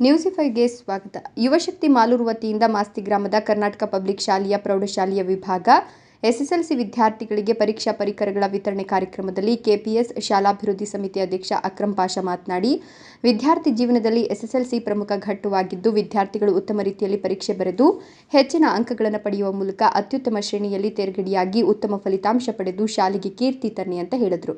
ನ್ಯೂಸಿಫೈಗೆ ಸ್ವಾಗತ. ಯುವಶಕ್ತಿ ಮಾಲೂರು ವತಿಯಿಂದ ಮಾಸ್ತಿ ಗ್ರಾಮದ ಕರ್ನಾಟಕ ಪಬ್ಲಿಕ್ ಶಾಲೆಯ ಪ್ರೌಢಶಾಲೆಯ ವಿಭಾಗ, ಎಸ್ಎಸ್ಎಲ್ಸಿ ವಿದ್ಯಾರ್ಥಿಗಳಿಗೆ ಪರೀಕ್ಷಾ ಪರಿಕರಗಳ ವಿತರಣೆ ಕಾರ್ಯಕ್ರಮದಲ್ಲಿ ಕೆಪಿಎಸ್ ಶಾಲಾಭಿವೃದ್ಧಿ ಸಮಿತಿ ಅಧ್ಯಕ್ಷ ಅಕ್ರಂ ಪಾಷ ಮಾತನಾಡಿ, ವಿದ್ಯಾರ್ಥಿ ಜೀವನದಲ್ಲಿ ಎಸ್ಎಸ್ಎಲ್ಸಿ ಪ್ರಮುಖ ಘಟ್ಟವಾಗಿದ್ದು, ವಿದ್ಯಾರ್ಥಿಗಳು ಉತ್ತಮ ರೀತಿಯಲ್ಲಿ ಪರೀಕ್ಷೆ ಬರೆದು, ಹೆಚ್ಚಿನ ಅಂಕಗಳನ್ನು ಪಡೆಯುವ ಮೂಲಕ ಅತ್ಯುತ್ತಮ ಶ್ರೇಣಿಯಲ್ಲಿ ತೇರ್ಗಡೆಯಾಗಿ ಉತ್ತಮ ಫಲಿತಾಂಶ ಪಡೆದು ಶಾಲೆಗೆ ಕೀರ್ತಿ ತನ್ನಿ ಅಂತ ಹೇಳಿದರು.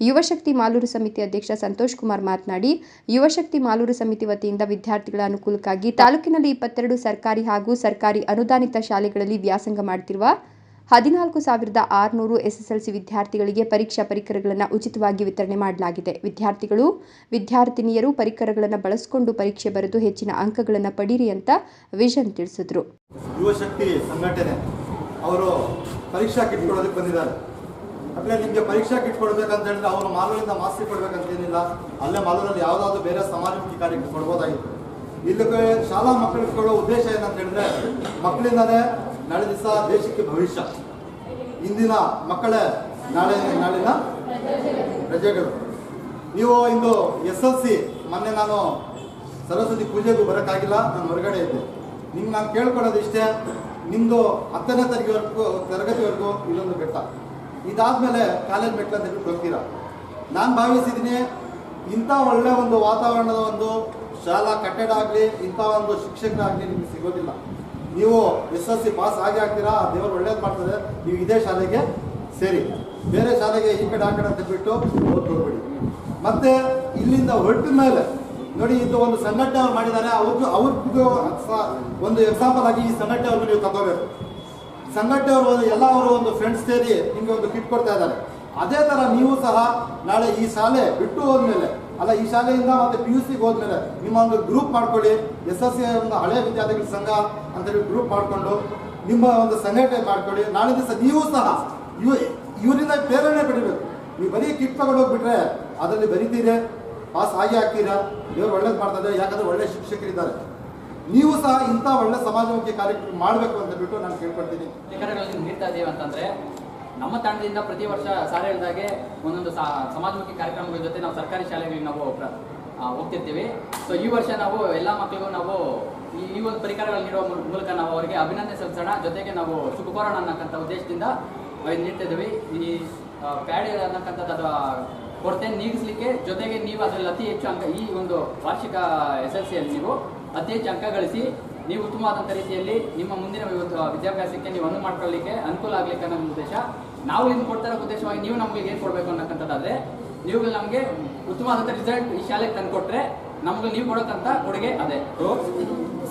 ಯುವಶಕ್ತಿ ಮಾಲೂರು ಸಮಿತಿ ಅಧ್ಯಕ್ಷ ಸಂತೋಷ್ ಕುಮಾರ್ ಮಾತನಾಡಿ ಯುವಶಕ್ತಿ ಮಾಲೂರು ಸಮಿತಿ ವತಿಯಿಂದ ವಿದ್ಯಾರ್ಥಿಗಳ ಅನುಕೂಲಕ್ಕಾಗಿ ತಾಲೂಕಿನಲ್ಲಿ ಇಪ್ಪತ್ತೆರಡು ಸರ್ಕಾರಿ ಹಾಗೂ ಸರ್ಕಾರಿ ಅನುದಾನಿತ ಶಾಲೆಗಳಲ್ಲಿ ವ್ಯಾಸಂಗ ಮಾಡುತ್ತಿರುವ ಹದಿನಾಲ್ಕು ಸಾವಿರದ ಆರುನೂರು ಎಸ್ಎಸ್ಎಲ್ಸಿ ವಿದ್ಯಾರ್ಥಿಗಳಿಗೆ ಪರೀಕ್ಷಾ ಪರಿಕರಗಳನ್ನು ಉಚಿತವಾಗಿ ವಿತರಣೆ ಮಾಡಲಾಗಿದೆ. ವಿದ್ಯಾರ್ಥಿಗಳು, ವಿದ್ಯಾರ್ಥಿನಿಯರು ಪರಿಕರಗಳನ್ನು ಬಳಸಿಕೊಂಡು ಪರೀಕ್ಷೆ ಬರೆದು ಹೆಚ್ಚಿನ ಅಂಕಗಳನ್ನು ಪಡೀರಿ ಅಂತ ವಿಷನ್ ತಿಳಿಸಿದ್ರು. ಯುವಶಕ್ತಿ ಸಂಘಟನೆ, ಅವರು ಪರೀಕ್ಷಾ ಕಿಟ್ ಕೊಡೋದಕ್ಕೆ ಬಂದಿದ್ದಾರೆ. ಅಂದರೆ ನಿಮಗೆ ಪರೀಕ್ಷಾ ಕಿಟ್ ಕೊಡ್ಬೇಕಂತ ಹೇಳಿದ್ರೆ ಅವರು ಮಾಲೂರಿಂದ ಮಾಸ್ತಿ ಕೊಡ್ಬೇಕಂತ ಏನಿಲ್ಲ. ಅಲ್ಲೇ ಮಾಲೂರಲ್ಲಿ ಯಾವುದಾದ್ರು ಬೇರೆ ಸಮಾಜಮುಖಿ ಕಾರ್ಯಕ್ಕೆ ಕೊಡ್ಬೋದಾಗಿತ್ತು. ಇಲ್ಲಿಗೆ ಶಾಲಾ ಮಕ್ಕಳಿಗೆ ಕೊಡೋ ಉದ್ದೇಶ ಏನಂತ ಹೇಳಿದ್ರೆ ಮಕ್ಕಳಿಂದನೇ ನಾಳೆ ದಿವಸ ದೇಶಕ್ಕೆ ಭವಿಷ್ಯ. ಇಂದಿನ ಮಕ್ಕಳೇ ನಾಳೆ, ನಾಳಿನ ಪ್ರಜೆಗಳು ನೀವು ಇಂದು ಎಸ್ ಎಲ್ ಸಿ, ಮೊನ್ನೆ ನಾನು ಸರಸ್ವತಿ ಪೂಜೆಗೂ ಬರೋಕ್ಕಾಗಿಲ್ಲ, ನಾನು ಹೊರಗಡೆ ಇದ್ದೆ. ನಿಮ್ಗೆ ನಾನು ಕೇಳ್ಕೊಳ್ಳೋದು ಇಷ್ಟೇ ನಿಮ್ಮದು ಹತ್ತನೇ ತರಗತಿವರೆಗೂ ತರಗತಿವರೆಗೂ ಇಲ್ಲೊಂದು ಬೆಟ್ಟ. ಇದಾದಮೇಲೆ ಕಾಲೇಜ್ ಮೆಟ್ಲ ಹೇಳ್ಬಿಟ್ಟು ಹೋಗ್ತೀರಾ ನಾನು ಭಾವಿಸಿದ್ದೀನಿ ಇಂಥ ಒಳ್ಳೆ ಒಂದು ವಾತಾವರಣದ ಒಂದು ಶಾಲಾ ಕಟ್ಟಡ ಆಗಲಿ, ಇಂಥ ಒಂದು ಶಿಕ್ಷಕರಾಗಲಿ ನಿಮಗೆ ಸಿಗೋದಿಲ್ಲ. ನೀವು ಎಸ್ ಎಲ್ ಸಿ ಪಾಸ್ ಆಗಿ ಆಗ್ತೀರಾ? ಆ ದೇವರು ಒಳ್ಳೇದು ಮಾಡ್ತದೆ ನೀವು ಇದೇ ಶಾಲೆಗೆ ಸೇರಿ. ಬೇರೆ ಶಾಲೆಗೆ ಈ ಕಡೆ ಆ ಕಡೆ ಅಂತ ಬಿಟ್ಟು ಓದ್ಕೊಳ್ಬೇಡಿ ಮತ್ತೆ ಇಲ್ಲಿಂದ ಹೊರಟ ಮೇಲೆ, ನೋಡಿ ಇದು ಒಂದು ಸಂಘಟನೆ ಅವ್ರು ಮಾಡಿದ್ದಾರೆ. ಅವ್ರಿಗೂ ಅವ್ರಿಗೂ ಒಂದು ಎಕ್ಸಾಂಪಲ್ ಆಗಿ ಈ ಸಂಘಟನೆ ಅವ್ರಿಗೆ ನೀವು ತಗೋಬೇಕು. ಸಂಘಟನೆ ಅವರು ಎಲ್ಲ ಅವರು ಒಂದು ಫ್ರೆಂಡ್ಸ್ ಸೇರಿ ನಿಮಗೆ ಒಂದು ಕಿಟ್ ಕೊಡ್ತಾ ಇದ್ದಾರೆ. ಅದೇ ಥರ ನೀವು ಸಹ ನಾಳೆ ಈ ಶಾಲೆ ಬಿಟ್ಟು ಹೋದ್ಮೇಲೆ, ಅಲ್ಲ, ಈ ಶಾಲೆಯಿಂದ ಮತ್ತೆ ಪಿ ಯು ಸಿಗೆ ಹೋದ್ಮೇಲೆ ನಿಮ್ಮ ಒಂದು ಗ್ರೂಪ್ ಮಾಡ್ಕೊಳ್ಳಿ ಎಸ್ ಎಸ್ ಒಂದು ಹಳೆ ವಿದ್ಯಾರ್ಥಿಗಳ ಸಂಘ ಅಂತೇಳಿ ಗ್ರೂಪ್ ಮಾಡಿಕೊಂಡು ನಿಮ್ಮ ಒಂದು ಸಂಘಟನೆ ಮಾಡ್ಕೊಳ್ಳಿ. ನಾಳೆ ದಿವಸ ನೀವು ಸಹ ಇವ, ಇವರಿಂದ ಪ್ರೇರಣೆ ಪಡಿಬೇಕು. ನೀವು ಬರೀ ಕಿಟ್ ತಗೊಂಡೋಗ್ಬಿಟ್ರೆ ಅದರಲ್ಲಿ ಬರೀತೀರಿ ಪಾಸ್ ಆಗಿ ಆಗ್ತೀರಾ ದೇವ್ರು ಒಳ್ಳೇದು ಮಾಡ್ತಾರೆ ಯಾಕಂದ್ರೆ ಒಳ್ಳೆ ಶಿಕ್ಷಕರಿದ್ದಾರೆ. ನೀವು ಸಹ ಇಂಥ ಒಳ್ಳೆ ಸಮಾಜಮುಖಿ ಕಾರ್ಯಕ್ರಮ ಮಾಡಬೇಕು ಅಂತ ಬಿಟ್ಟು ನಾನು ಕೇಳ್ಕೊಳ್ತೀನಿ. ನೀಡ್ತಾ ಇದೀವಿ ಅಂತಂದ್ರೆ, ನಮ್ಮ ತಂಡದಿಂದ ಪ್ರತಿ ವರ್ಷ ಸಾರ್ ಹೇಳಿದಾಗೆ ಒಂದೊಂದು ಸಮಾಜಮುಖಿ ಕಾರ್ಯಕ್ರಮಗಳ ಜೊತೆ ನಾವು ಸರ್ಕಾರಿ ಶಾಲೆಗಳಿಗೆ ನಾವು ಹೋಗ್ತಿರ್ತೀವಿ. ಸೊ ಈ ವರ್ಷ ನಾವು ಎಲ್ಲ ಮಕ್ಕಳಿಗೂ ನಾವು ಈ ಒಂದು ಪರಿಕರಗಳನ್ನು ನೀಡುವ ಮೂಲಕ ನಾವು ಅವರಿಗೆ ಅಭಿನಂದನೆ ಸಲ್ಲಿಸೋಣ. ಜೊತೆಗೆ ನಾವು ಶುಭ ಕೋರೋಣ ಅನ್ನಕ್ಕಂಥ ಉದ್ದೇಶದಿಂದ ನೀಡ್ತಿದ್ದೀವಿ ಈ ಪ್ಯಾಡ್ ಅನ್ನಕ್ಕಂಥದ್ದು ಅದು ಕೊರತೆ ನೀಗಿಸ್ಲಿಕ್ಕೆ ಜೊತೆಗೆ ನೀವು ಅದರಲ್ಲಿ ಅತಿ ಹೆಚ್ಚು ಅಂಕ ಈ ಒಂದು ವಾರ್ಷಿಕ ಎಸ್ ಎಲ್ ಸಿಯಲ್ಲಿ ನೀವು ಅತಿ ಹೆಚ್ಚು ಅಂಕ ಗಳಿಸಿ ನೀವು ಉತ್ತಮವಾದಂಥ ರೀತಿಯಲ್ಲಿ ನಿಮ್ಮ ಮುಂದಿನ ವಿದ್ಯಾಭ್ಯಾಸಕ್ಕೆ ನೀವು ಅನುವು ಮಾಡ್ಕೊಳ್ಳಿಕ್ಕೆ ಅನುಕೂಲ ಆಗ್ಲಿಕ್ಕೆ ಅನ್ನೋ ಉದ್ದೇಶ. ನಾವು ನಿಮ್ಗೆ ಕೊಡ್ತಾರೋ ಉದ್ದೇಶವಾಗಿ ನೀವು ನಮಗೆ ಏನು ಕೊಡಬೇಕು ಅನ್ನಕ್ಕಂಥದ್ದಾದ್ರೆ ನೀವು ನಮಗೆ ಉತ್ತಮವಾದಂಥ ರಿಸಲ್ಟ್ ಈ ಶಾಲೆಗೆ ತಂದುಕೊಟ್ರೆ ನಮ್ಗೆ ನೀವು ಕೊಡೋಕ್ಕಂಥ ಕೊಡುಗೆ ಅದೇ.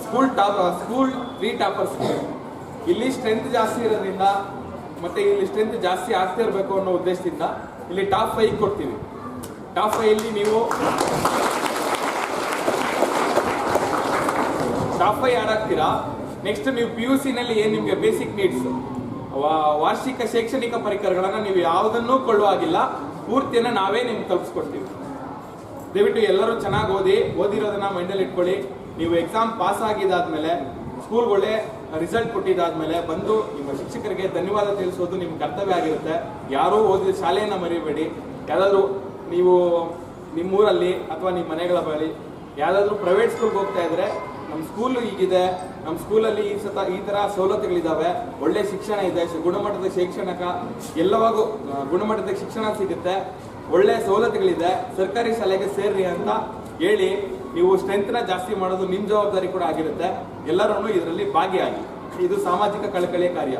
School top school three toppers ಇಲ್ಲಿ ಸ್ಟ್ರೆಂತ್ ಜಾಸ್ತಿ ಇರೋದ್ರಿಂದ ಮತ್ತೆ ಇಲ್ಲಿ ಸ್ಟ್ರೆಂತ್ ಜಾಸ್ತಿ ಆಗ್ತಾ ಇರಬೇಕು ಅನ್ನೋ ಉದ್ದೇಶದಿಂದ ಇಲ್ಲಿ ಟಾಪ್ ಫೈವ್ ಕೊಡ್ತೀವಿ. ಟಾಪ್ ಫೈವ್ ಇಲ್ಲಿ ನೀವು ಟಾಪ್ ಯಾರಾಗ್ತೀರಾ ನೆಕ್ಸ್ಟ್ ನೀವು ಪಿ ಯು ಸಿನಲ್ಲಿ ಏನು ನಿಮಗೆ ಬೇಸಿಕ್ ನೀಡ್ಸ್ ವಾರ್ಷಿಕ ಶೈಕ್ಷಣಿಕ ಪರಿಕರಗಳನ್ನು ನೀವು ಯಾವುದನ್ನೂ ಕೊಳ್ಳುವಾಗಿಲ್ಲ ಪೂರ್ತಿಯನ್ನು ನಾವೇ ನಿಮ್ಗೆ ತಲುಪಿಸ್ಕೊಡ್ತೀವಿ. ದಯವಿಟ್ಟು ಎಲ್ಲರೂ ಚೆನ್ನಾಗಿ ಓದಿ, ಓದಿರೋದನ್ನ ಮೈಂಡಲ್ಲಿ ಇಟ್ಕೊಳ್ಳಿ. ನೀವು ಎಕ್ಸಾಮ್ ಪಾಸ್ ಆಗಿದ್ದಾದ್ಮೇಲೆ ಸ್ಕೂಲ್ ಒಳ್ಳೆ ರಿಸಲ್ಟ್ ಕೊಟ್ಟಿದ್ದಾದ್ಮೇಲೆ ಬಂದು ನಿಮ್ಮ ಶಿಕ್ಷಕರಿಗೆ ಧನ್ಯವಾದ ತಿಳಿಸೋದು ನಿಮ್ಮ ಕರ್ತವ್ಯ ಆಗಿರುತ್ತೆ. ಯಾರೂ ಓದಿದ ಶಾಲೆಯನ್ನು ಮರಿಬೇಡಿ. ಯಾರಾದರೂ ನೀವು ನಿಮ್ಮೂರಲ್ಲಿ ಅಥವಾ ನಿಮ್ಮ ಮನೆಗಳ ಬಳಿ ಯಾರಾದರೂ ಪ್ರೈವೇಟ್ ಸ್ಕೂಲ್ಗೆ ಹೋಗ್ತಾ ಇದ್ರೆ ನಮ್ಮ ಸ್ಕೂಲ್ ಈಗಿದೆ ನಮ್ಮ ಸ್ಕೂಲಲ್ಲಿ ಈ ಸತ ಈ ಥರ ಸವಲತ್ತುಗಳಿದ್ದಾವೆ ಒಳ್ಳೆ ಶಿಕ್ಷಣ ಇದೆ. ಗುಣಮಟ್ಟದ ಶೈಕ್ಷಣಿಕ ಎಲ್ಲವಾಗೂ ಗುಣಮಟ್ಟದ ಶಿಕ್ಷಣ ಸಿಗುತ್ತೆ. ಒಳ್ಳೆ ಸವಲತ್ತುಗಳಿದೆ. ಸರ್ಕಾರಿ ಶಾಲೆಗೆ ಸೇರ್ರಿ ಅಂತ ಹೇಳಿ ನೀವು ಸ್ಟ್ರೆಂತ್ನ ಜಾಸ್ತಿ ಮಾಡೋದು ನಿಮ್ಮ ಜವಾಬ್ದಾರಿ ಕೂಡ ಆಗಿರುತ್ತೆ. ಎಲ್ಲರೂ ಇದರಲ್ಲಿ ಭಾಗಿಯಾಗಿ. ಇದು ಸಾಮಾಜಿಕ ಕಳಕಳಿಯ ಕಾರ್ಯ.